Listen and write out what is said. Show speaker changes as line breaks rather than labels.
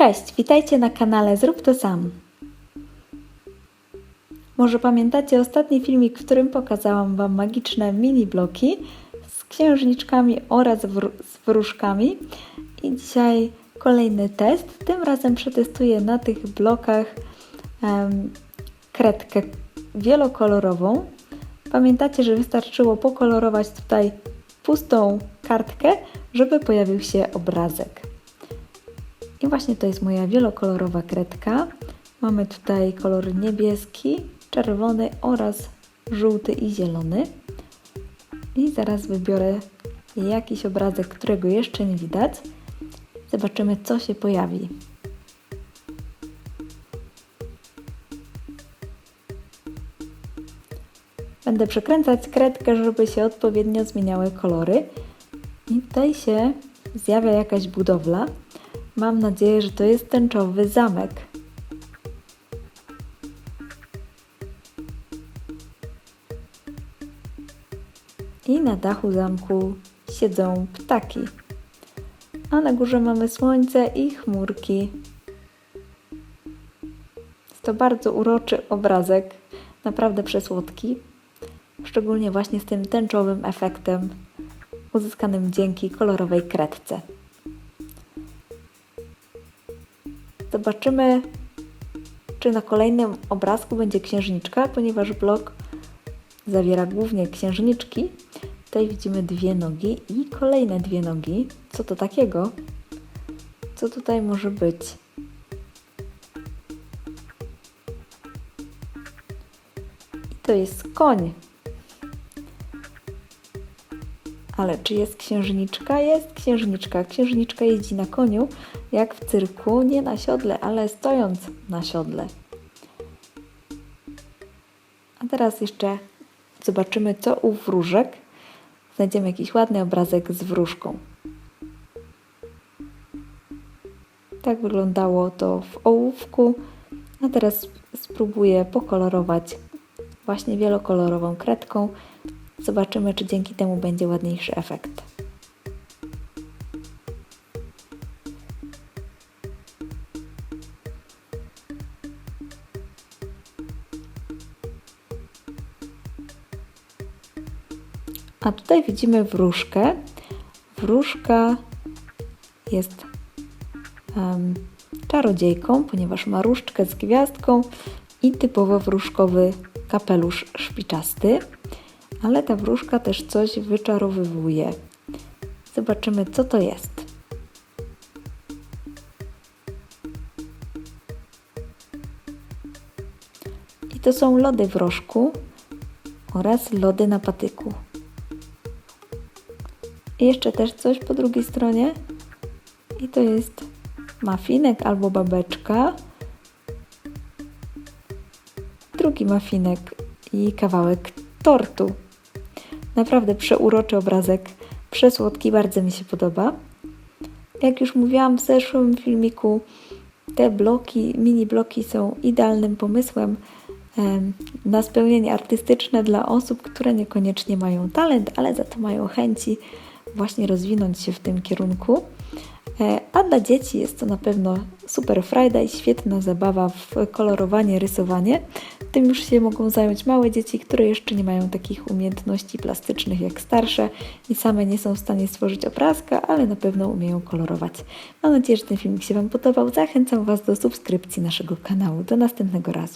Cześć, witajcie na kanale Zrób to sam. Może pamiętacie ostatni filmik, w którym pokazałam Wam magiczne mini bloki z księżniczkami oraz wr- z wróżkami. I dzisiaj kolejny test. Tym razem przetestuję na tych blokach em, kredkę wielokolorową. Pamiętacie, że wystarczyło pokolorować tutaj pustą kartkę, żeby pojawił się obrazek. Właśnie to jest moja wielokolorowa kredka. Mamy tutaj kolor niebieski, czerwony oraz żółty i zielony. I zaraz wybiorę jakiś obrazek, którego jeszcze nie widać. Zobaczymy, co się pojawi. Będę przekręcać kredkę, żeby się odpowiednio zmieniały kolory. I tutaj się zjawia jakaś budowla. Mam nadzieję, że to jest tęczowy zamek. I na dachu zamku siedzą ptaki. A na górze mamy słońce i chmurki. Jest to bardzo uroczy obrazek, naprawdę przesłodki, szczególnie właśnie z tym tęczowym efektem uzyskanym dzięki kolorowej kredce. Zobaczymy, czy na kolejnym obrazku będzie księżniczka, ponieważ blok zawiera głównie księżniczki. Tutaj widzimy dwie nogi i kolejne dwie nogi. Co to takiego? Co tutaj może być? I to jest koń. Ale czy jest księżniczka? Jest księżniczka. Księżniczka jeździ na koniu, jak w cyrku, nie na siodle, ale stojąc na siodle. A teraz jeszcze zobaczymy, co u wróżek. Znajdziemy jakiś ładny obrazek z wróżką. Tak wyglądało to w ołówku. A teraz spróbuję pokolorować właśnie wielokolorową kredką. Zobaczymy, czy dzięki temu będzie ładniejszy efekt. A tutaj widzimy wróżkę. Wróżka jest um, czarodziejką, ponieważ ma różdżkę z gwiazdką i typowo wróżkowy kapelusz szpiczasty. Ale ta wróżka też coś wyczarowywuje. Zobaczymy, co to jest. I to są lody w rożku oraz lody na patyku. I jeszcze też coś po drugiej stronie. I to jest mafinek albo babeczka. Drugi mafinek i kawałek tortu. Naprawdę przeuroczy obrazek, przesłodki, bardzo mi się podoba. Jak już mówiłam w zeszłym filmiku, te bloki, mini bloki są idealnym pomysłem em, na spełnienie artystyczne dla osób, które niekoniecznie mają talent, ale za to mają chęci właśnie rozwinąć się w tym kierunku. E, A dla dzieci jest to na pewno super frajda i świetna zabawa w kolorowanie, rysowanie. Tym już się mogą zająć małe dzieci, które jeszcze nie mają takich umiejętności plastycznych jak starsze i same nie są w stanie stworzyć obrazka, ale na pewno umieją kolorować. Mam nadzieję, że ten filmik się Wam podobał. Zachęcam Was do subskrypcji naszego kanału. Do następnego razu.